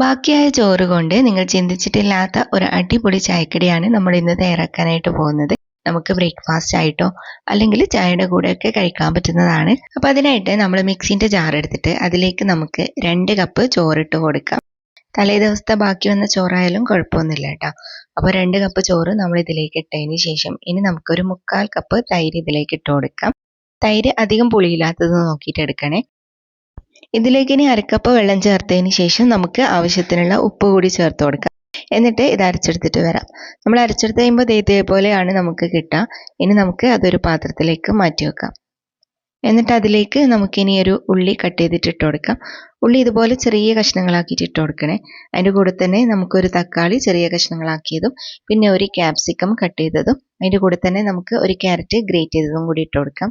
ബാക്കിയായ ചോറ് കൊണ്ട് നിങ്ങൾ ചിന്തിച്ചിട്ടില്ലാത്ത ഒരു അടിപൊളി ചായക്കടിയാണ് നമ്മൾ ഇന്ന് തയ്യാറാക്കാനായിട്ട് പോകുന്നത്. നമുക്ക് ബ്രേക്ക്ഫാസ്റ്റ് ആയിട്ടോ അല്ലെങ്കിൽ ചായയുടെ കൂടെയൊക്കെ കഴിക്കാൻ പറ്റുന്നതാണ്. അപ്പോൾ അതിനായിട്ട് നമ്മൾ മിക്സിന്റെ ജാർ എടുത്തിട്ട് അതിലേക്ക് നമുക്ക് രണ്ട് കപ്പ് ചോറിട്ട് കൊടുക്കാം. തലേ ദിവസത്തെ ബാക്കി വന്ന ചോറായാലും കുഴപ്പമൊന്നുമില്ല കേട്ടോ. അപ്പോൾ രണ്ട് കപ്പ് ചോറ് നമ്മൾ ഇതിലേക്ക് ഇട്ടതിന് ശേഷം ഇനി നമുക്കൊരു മുക്കാൽ കപ്പ് തൈര് ഇതിലേക്ക് ഇട്ട് കൊടുക്കാം. തൈര് അധികം പുളിയില്ലാത്തത് നോക്കിയിട്ട് എടുക്കണേ. ഇതിലേക്ക് ഇനി അരക്കപ്പ് വെള്ളം ചേർത്തതിന് ശേഷം നമുക്ക് ആവശ്യത്തിനുള്ള ഉപ്പ് കൂടി ചേർത്ത് കൊടുക്കാം. എന്നിട്ട് ഇത് അരച്ചെടുത്തിട്ട് വരാം. നമ്മൾ അരച്ചെടുത്ത് കഴിയുമ്പോൾ ഇതേപോലെയാണ് നമുക്ക് കിട്ടുക. ഇനി നമുക്ക് അതൊരു പാത്രത്തിലേക്ക് മാറ്റി വെക്കാം. എന്നിട്ട് അതിലേക്ക് നമുക്കിനി ഒരു ഉള്ളി കട്ട് ചെയ്തിട്ട് ഇട്ട് കൊടുക്കാം. ഉള്ളി ഇതുപോലെ ചെറിയ കഷ്ണങ്ങളാക്കിയിട്ട് ഇട്ട് കൊടുക്കണേ. അതിന്റെ കൂടെ തന്നെ നമുക്കൊരു തക്കാളി ചെറിയ കഷ്ണങ്ങളാക്കിയതും പിന്നെ ഒരു ക്യാപ്സിക്കം കട്ട് ചെയ്തതും അതിന്റെ കൂടെ തന്നെ നമുക്ക് ഒരു ക്യാരറ്റ് ഗ്രേറ്റ് ചെയ്തതും കൂടി ഇട്ട് കൊടുക്കാം.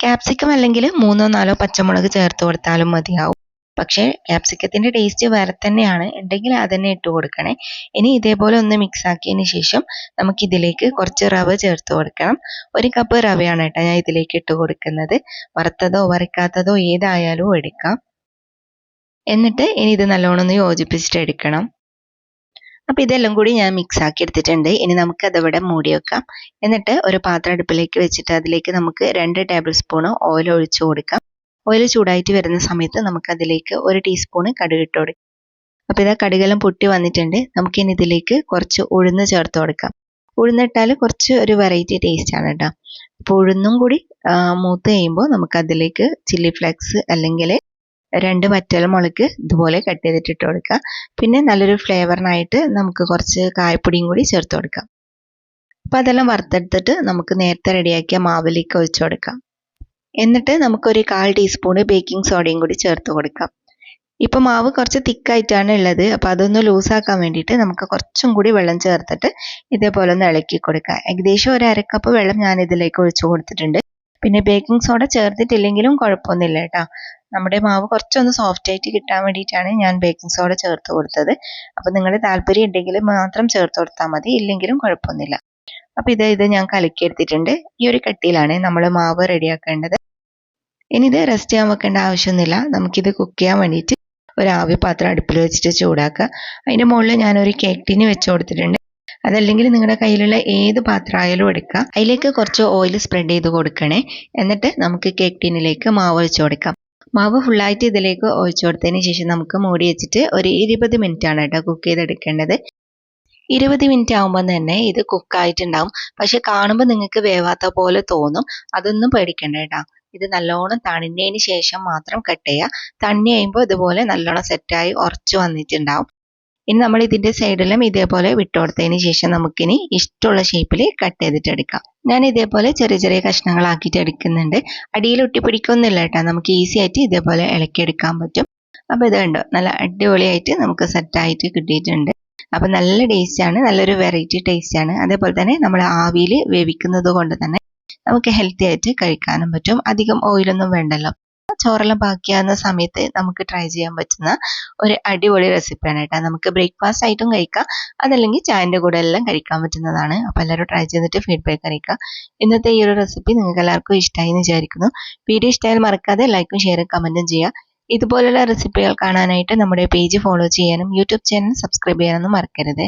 ക്യാപ്സിക്കം അല്ലെങ്കിൽ മൂന്നോ നാലോ പച്ചമുളക് ചേർത്ത് കൊടുത്താലും മതിയാവും. പക്ഷേ ക്യാപ്സിക്കത്തിന്റെ ടേസ്റ്റ് വേറെ തന്നെയാണ്. ഉണ്ടെങ്കിൽ തന്നെ ഇട്ട് കൊടുക്കണേ. ഇനി ഇതേപോലെ ഒന്ന് മിക്സ് ആക്കിയതിന് ശേഷം നമുക്ക് ഇതിലേക്ക് കുറച്ച് റവ ചേർത്ത് കൊടുക്കണം. ഒരു കപ്പ് റവയാണ് കേട്ടോ ഞാൻ ഇതിലേക്ക് ഇട്ട് കൊടുക്കുന്നത്. വറുത്തതോ വറുക്കാത്തതോ ഏതായാലും എടുക്കാം. എന്നിട്ട് ഇനി ഇത് നല്ലോണം ഒന്ന് യോജിപ്പിച്ചിട്ട് എടുക്കണം. അപ്പോൾ ഇതെല്ലാം കൂടി ഞാൻ മിക്സ് ആക്കി എടുത്തിട്ടുണ്ട്. ഇനി നമുക്ക് അതവിടെ മൂടി വെക്കാം. എന്നിട്ട് ഒരു പാത്രം അടുപ്പിലേക്ക് വെച്ചിട്ട് അതിലേക്ക് നമുക്ക് രണ്ട് ടേബിൾ സ്പൂൺ ഓയിൽ ഒഴിച്ചു കൊടുക്കാം. ഓയിൽ ചൂടായിട്ട് വരുന്ന സമയത്ത് നമുക്ക് അതിലേക്ക് ഒരു ടീസ്പൂണ് കടുക് ഇട്ട് കൊടുക്കാം. അപ്പോൾ ഇതാ കടുകെല്ലാം പൊട്ടി വന്നിട്ടുണ്ട്. നമുക്കിനി ഇതിലേക്ക് കുറച്ച് ഉഴുന്ന് ചേർത്ത് കൊടുക്കാം. ഉഴുന്നിട്ടാൽ കുറച്ച് ഒരു വെറൈറ്റി ടേസ്റ്റ് ആണ് കേട്ടോ അപ്പോൾ ഉഴുന്നും കൂടി മൂത്ത് കഴിയുമ്പോൾ നമുക്ക് അതിലേക്ക് ചില്ലി ഫ്ലേക്സ് അല്ലെങ്കിൽ രണ്ട് വറ്റൽമുളക് ഇതുപോലെ കട്ട് ചെയ്തിട്ട് ഇട്ട് കൊടുക്കുക. പിന്നെ നല്ലൊരു ഫ്ലേവറിനായിട്ട് നമുക്ക് കുറച്ച് കായപ്പൊടിയും കൂടി ചേർത്ത് കൊടുക്കാം. അപ്പോൾ അതെല്ലാം വറുത്തെടുത്തിട്ട് നമുക്ക് നേരത്തെ റെഡിയാക്കിയ മാവിലേക്ക് ഒഴിച്ചു കൊടുക്കാം. എന്നിട്ട് നമുക്കൊരു കാൽ ടീസ്പൂണ് ബേക്കിംഗ് സോഡയും കൂടി ചേർത്ത് കൊടുക്കാം. ഇപ്പോൾ മാവ് കുറച്ച് തിക്കായിട്ടാണ് ഉള്ളത്. അപ്പോൾ അതൊന്ന് ലൂസാക്കാൻ വേണ്ടിയിട്ട് നമുക്ക് കുറച്ചും കൂടി വെള്ളം ചേർത്തിട്ട് ഇതേപോലെ ഒന്ന് ഇളക്കി കൊടുക്കാം. ഏകദേശം ഒരു അരക്കപ്പ് വെള്ളം ഞാൻ ഇതിലേക്ക് ഒഴിച്ചു കൊടുത്തിട്ടുണ്ട്. പിന്നെ ബേക്കിംഗ് സോഡ ചേർത്തിട്ടില്ലെങ്കിലും കുഴപ്പമൊന്നുമില്ല കേട്ടോ. നമ്മുടെ മാവ് കുറച്ചൊന്ന് സോഫ്റ്റ് ആയിട്ട് കിട്ടാൻ വേണ്ടിയിട്ടാണ് ഞാൻ ബേക്കിംഗ് സോഡ ചേർത്ത് കൊടുത്തത്. അപ്പോൾ നിങ്ങൾ താല്പര്യം ഉണ്ടെങ്കിൽ മാത്രം ചേർത്ത് കൊടുത്താൽ മതി. ഇല്ലെങ്കിലും കുഴപ്പമൊന്നുമില്ല. അപ്പോൾ ഇത് ഇത് ഞാൻ കലക്കി എടുത്തിട്ടുണ്ട്. ഈ ഒരു കട്ടിയിലാണ് നമ്മൾ മാവ് റെഡിയാക്കേണ്ടത് ഇനി ഇത് റെസ്റ്റ് ചെയ്യാൻ വെക്കേണ്ട ആവശ്യമൊന്നുമില്ല. നമുക്കിത് കുക്ക് ചെയ്യാൻ വേണ്ടിയിട്ട് ഒരു ആവി പാത്രം അടുപ്പിൽ വെച്ചിട്ട് ചൂടാക്കുക. അതിന്റെ മുകളിൽ ഞാനൊരു കേക്ക് ടിന് വെച്ച് കൊടുത്തിട്ടുണ്ട്. അതല്ലെങ്കിൽ നിങ്ങളുടെ കയ്യിലുള്ള ഏത് പാത്രമായാലും എടുക്കുക അതിലേക്ക് കുറച്ച് ഓയിൽ സ്പ്രെഡ് ചെയ്ത് കൊടുക്കണേ. എന്നിട്ട് നമുക്ക് കേക്ക് ടിന്നിലേക്ക് മാവ് ഒഴിച്ചു കൊടുക്കാം. മാവ് ഫുള്ളായിട്ട് ഇതിലേക്ക് ഒഴിച്ചു കൊടുത്തതിന് ശേഷം നമുക്ക് മൂടി വെച്ചിട്ട് ഒരു ഇരുപത് ആണ് കേട്ടോ കുക്ക് ചെയ്തെടുക്കേണ്ടത്. ഇരുപത് മിനിറ്റ് ആകുമ്പോൾ തന്നെ ഇത് കുക്കായിട്ടുണ്ടാവും പക്ഷെ കാണുമ്പോൾ നിങ്ങൾക്ക് വേവാത്ത പോലെ തോന്നും. അതൊന്നും പേടിക്കണ്ട കേട്ടോ. ഇത് നല്ലോണം തണിഞ്ഞതിന് ശേഷം മാത്രം കട്ട് ചെയ്യുക. തണ്ണി കഴിയുമ്പോൾ ഇതുപോലെ നല്ലോണം സെറ്റായി ഉറച്ചു വന്നിട്ടുണ്ടാവും. ഇനി നമ്മൾ ഇതിന്റെ സൈഡിലും ഇതേപോലെ വിട്ടുകൊടുത്തതിന് ശേഷം നമുക്കിനി ഇഷ്ടമുള്ള ഷേപ്പിൽ കട്ട് ചെയ്തിട്ട് എടുക്കാം. ഞാൻ ഇതേപോലെ ചെറിയ ചെറിയ കഷ്ണങ്ങളാക്കിയിട്ട് എടുക്കുന്നുണ്ട്. അടിയിൽ ഒട്ടിപ്പിടിക്കൊന്നുമില്ല കേട്ടോ. നമുക്ക് ഈസി ആയിട്ട് ഇതേപോലെ ഇളക്കിയെടുക്കാൻ പറ്റും. അപ്പോൾ ഇത് കണ്ടോ? നല്ല അടിപൊളിയായിട്ട് നമുക്ക് സെറ്റായിട്ട് കിട്ടിയിട്ടുണ്ട്. അപ്പോൾ നല്ല ടേസ്റ്റാണ് നല്ലൊരു വെറൈറ്റി ടേസ്റ്റാണ് അതേപോലെ തന്നെ നമ്മൾ ആവിയിൽ വേവിക്കുന്നത് കൊണ്ട് തന്നെ നമുക്ക് ഹെൽത്തി ആയിട്ട് കഴിക്കാനും പറ്റും. അധികം ഓയിലൊന്നും വേണ്ടല്ലോ. ചോറെല്ലാം ബാക്കിയാകുന്ന സമയത്ത് നമുക്ക് ട്രൈ ചെയ്യാൻ പറ്റുന്ന ഒരു അടിപൊളി റെസിപ്പിയാണ് കേട്ടോ. നമുക്ക് ബ്രേക്ക്ഫാസ്റ്റ് ആയിട്ടും കഴിക്കാം. അതല്ലെങ്കിൽ ചായന്റെ കൂടെ എല്ലാം കഴിക്കാൻ പറ്റുന്നതാണ്. അപ്പോൾ എല്ലാവരും ട്രൈ ചെയ്തിട്ട് ഫീഡ്ബാക്ക് അറിയിക്കുക. ഇന്നത്തെ ഈ ഒരു റെസിപ്പി നിങ്ങൾക്ക് എല്ലാവർക്കും ഇഷ്ടമായി എന്ന് വിചാരിക്കുന്നു. വീഡിയോ ഇഷ്ടമായാൽ മറക്കാതെ ലൈക്കും ഷെയറും കമന്റും ചെയ്യുക. ഇതുപോലുള്ള റെസിപ്പികൾ കാണാനായിട്ട് നമ്മുടെ പേജ് ഫോളോ ചെയ്യാനും യൂട്യൂബ് ചാനൽ സബ്സ്ക്രൈബ് ചെയ്യാനൊന്നും മറക്കരുത്.